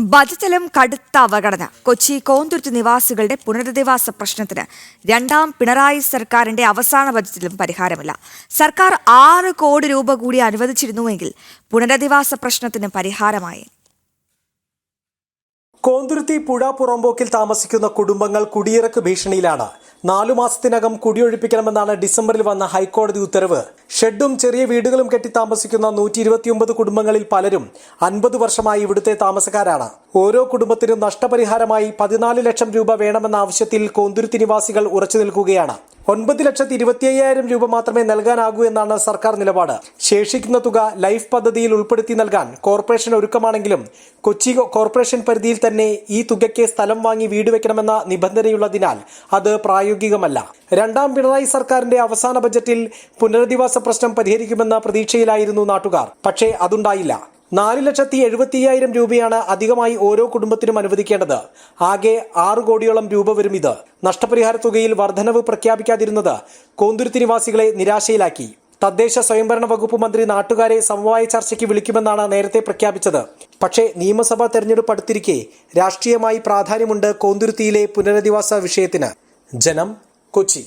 ബജറ്റിലും കടുത്ത അവഗണന. കൊച്ചി കോന്തുരുത്ത് നിവാസികളുടെ പുനരധിവാസ പ്രശ്നത്തിന് രണ്ടാം പിണറായി സർക്കാരിന്റെ അവസാന ബജറ്റിലും പരിഹാരമില്ല. സർക്കാർ ആറ് കോടി രൂപ കൂടി അനുവദിച്ചിരുന്നുവെങ്കിൽ പുനരധിവാസ പ്രശ്നത്തിന് പരിഹാരമായി. കോന്തുരുത്തി പുഴ പുറമ്പോക്കിൽ താമസിക്കുന്ന കുടുംബങ്ങൾ കുടിയിറക്ക് ഭീഷണിയിലാണ്. നാലു മാസത്തിനകം കുടിയൊഴിപ്പിക്കണമെന്നാണ് ഡിസംബറിൽ വന്ന ഹൈക്കോടതി ഉത്തരവ്. ഷെഡും ചെറിയ വീടുകളും കെട്ടി താമസിക്കുന്ന നൂറ്റി ഇരുപത്തിയൊമ്പത് കുടുംബങ്ങളിൽ പലരും അൻപത് വർഷമായി ഇവിടുത്തെ താമസക്കാരാണ്. ഓരോ കുടുംബത്തിനും നഷ്ടപരിഹാരമായി പതിനാല് ലക്ഷം രൂപ വേണമെന്ന ആവശ്യത്തിൽ കോന്തുരുത്തി നിവാസികൾ ഉറച്ചു നിൽക്കുകയാണ്. ഒൻപത് ലക്ഷത്തി ഇരുപത്തി അയ്യായിരം രൂപ മാത്രമേ നൽകാനാകൂ എന്നാണ് സർക്കാർ നിലപാട്. ശേഷിക്കുന്ന തുക ലൈഫ് പദ്ധതിയിൽ ഉൾപ്പെടുത്തി നൽകാൻ കോർപ്പറേഷൻ ഒരുക്കമാണെങ്കിലും കൊച്ചി കോർപ്പറേഷൻ പരിധിയിൽ തന്നെ ഈ തുകയ്ക്ക് സ്ഥലം വാങ്ങി വീട് വെക്കണമെന്ന നിബന്ധനയുള്ളതിനാൽ അത് പ്രായോഗികമല്ല. രണ്ടാം പിണറായി സർക്കാരിന്റെ അവസാന ബജറ്റിൽ പുനരധിവാസ പ്രശ്നം പരിഹരിക്കുമെന്ന പ്രതീക്ഷയിലായിരുന്നു നാട്ടുകാർ. പക്ഷേ അതുണ്ടായില്ല. നാല് ലക്ഷത്തി എഴുപത്തി അയ്യായിരം രൂപയാണ് അധികമായി ഓരോ കുടുംബത്തിനും അനുവദിക്കേണ്ടത്. ആകെ ആറ് കോടിയോളം രൂപ വരും ഇത്. നഷ്ടപരിഹാര തുകയിൽ വർധനവ് പ്രഖ്യാപിക്കാതിരുന്നത് കോന്തുരുത്തി നിവാസികളെ നിരാശയിലാക്കി. തദ്ദേശ സ്വയംഭരണ വകുപ്പ് മന്ത്രി നാട്ടുകാരെ സമവായ ചർച്ചയ്ക്ക് വിളിക്കുമെന്നാണ് നേരത്തെ പ്രഖ്യാപിച്ചത്. പക്ഷേ നിയമസഭാ തെരഞ്ഞെടുപ്പ് അടുത്തിരിക്കെ രാഷ്ട്രീയമായി പ്രാധാന്യമുണ്ട് കോന്തുരുത്തിയിലെ പുനരധിവാസ വിഷയത്തിന്. ജനം കൊച്ചി.